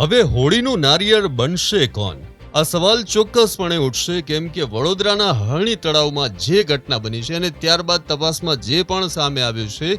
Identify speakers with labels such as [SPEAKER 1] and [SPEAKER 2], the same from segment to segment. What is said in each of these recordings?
[SPEAKER 1] હવે હોળીનું નારિયેળ બનશે કોણ? આ સવાલ ચોક્કસપણે ઉઠશે કેમ કે વડોદરાના હરણી તળાવમાં જે ઘટના બની છે અને ત્યારબાદ તપાસમાં જે પણ સામે આવ્યું છે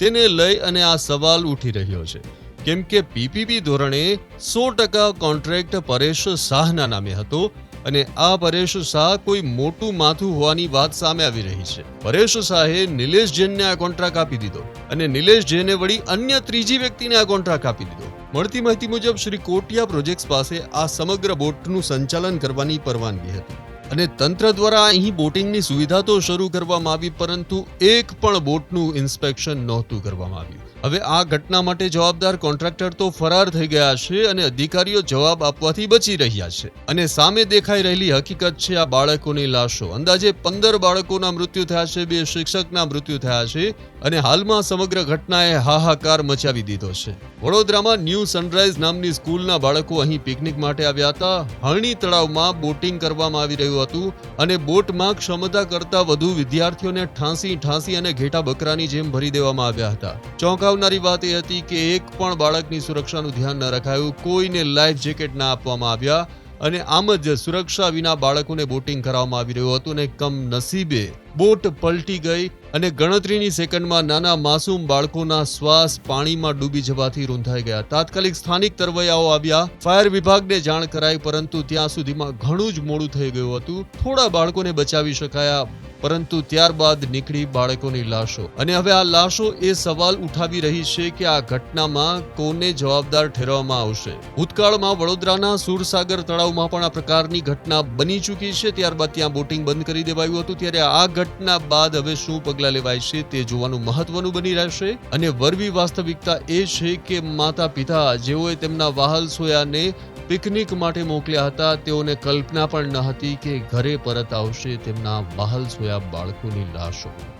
[SPEAKER 1] તેને લઈ અને આ સવાલ ઉઠી રહ્યો છે. કેમ કે પીપીપી ધોરણે સો ટકા કોન્ટ્રાક્ટ પરેશ શાહના નામે હતો અને આ પરેશ શાહ કોઈ મોટું માથું હોવાની વાત સામે આવી રહી છે. પરેશ શાહે નિલેશ જૈનને આ કોન્ટ્રાક્ટ આપી દીધો અને નિલેશ જૈને વળી અન્ય ત્રીજી વ્યક્તિને આ કોન્ટ્રાક્ટ આપી દીધો. મળતી માહિતી મુજબ શ્રી કોટિયા પ્રોજેક્ટ્સ પાસે આ સમગ્ર બોટનું સંચાલન કરવાની પરવાનગી હતી. અને તંત્ર દ્વારા અહીં બોટિંગની સુવિધા તો શરૂ કરવામાં આવી, પરંતુ એક પણ બોટનું ઇન્સ્પેક્શન નહોતું કરવામાં આવ્યું. હવે આ ઘટના માટે જવાબદાર કોન્ટ્રાક્ટર તો ફરાર થઈ ગયા છે અને અધિકારીઓ જવાબ આપવાથી બચી રહ્યા છે. અને સામે દેખાઈ રહેલી હકીકત છે, આ બાળકોની લાશો. અંદાજે પંદર બાળકોના મૃત્યુ થયા છે, બે શિક્ષકના મૃત્યુ થયા છે અને હાલમાં સમગ્ર ઘટનાએ હાહાકાર મચાવી દીધો છે. વડોદરામાં ન્યૂ સનરાઈઝ નામની સ્કૂલના બાળકો અહીં પિકનિક માટે આવ્યા હતા. હરણી તળાવમાં બોટિંગ કરવામાં આવી રહ્યું હતું અને બોટમાં ક્ષમતા કરતા વધુ વિદ્યાર્થીઓને ઠાંસી ઠાંસી અને ઘેટા બકરાની જેમ ભરી દેવામાં આવ્યા હતા. ચોંકાવનારી વાત એ હતી કે એક પણ બાળકની સુરક્ષાનું ધ્યાન ન રખાયું, કોઈને લાઈફ જેકેટ ના આપવામાં આવ્યા અને આમ જ સુરક્ષા વિના બાળકોને બોટિંગ કરાવવામાં આવી રહ્યું હતું અને કમ નસીબે બોટ પલટી ગઈ અને ગણતરીની સેકન્ડમાં નાના માસૂમ બાળકોના શ્વાસ પાણીમાં ડૂબી જવાથી રૂંધાઈ ગયા. તાત્કાલિક સ્થાનિક તરવૈયાઓ આવ્યા. ફાયર વિભાગને જાણ કરાઈ, પરંતુ ત્યાં સુધીમાં ઘણું જ મોડું થઈ ગયું હતું. થોડા બાળકોને બચાવી શકાયા. પરંતુ ત્યારબાદ નીકળી બાળકોની લાશો. અને હવે આ લાશો એ સવાલ ઉઠાવી રહી છે કે આ ઘટનામાં કોને જવાબદાર ઠેરવવામાં આવશે. ભૂતકાળમાં વડોદરાના સુરસાગર તળાવમાં પણ આ પ્રકારની ઘટના બની ચૂકી છે. ત્યારબાદ ત્યાં બોટિંગ બંધ કરી દેવાયું હતું. ત્યારે આ ઘટના બાદ હવે શું પગલાં લેવાય છે તે જોવાનું મહત્વનું બની રહેશે. અને વરવી વાસ્તવિકતા એ છે કે માતા પિતા જેઓએ તેમના વાહલ સોયાને પિકનિક માટે મોકલ્યા હતા. તેઓને કલ્પના પણ ન હતી કે ઘરે પરત આવશે. તેમના બહાલ સોયા બાળકોની લાશો.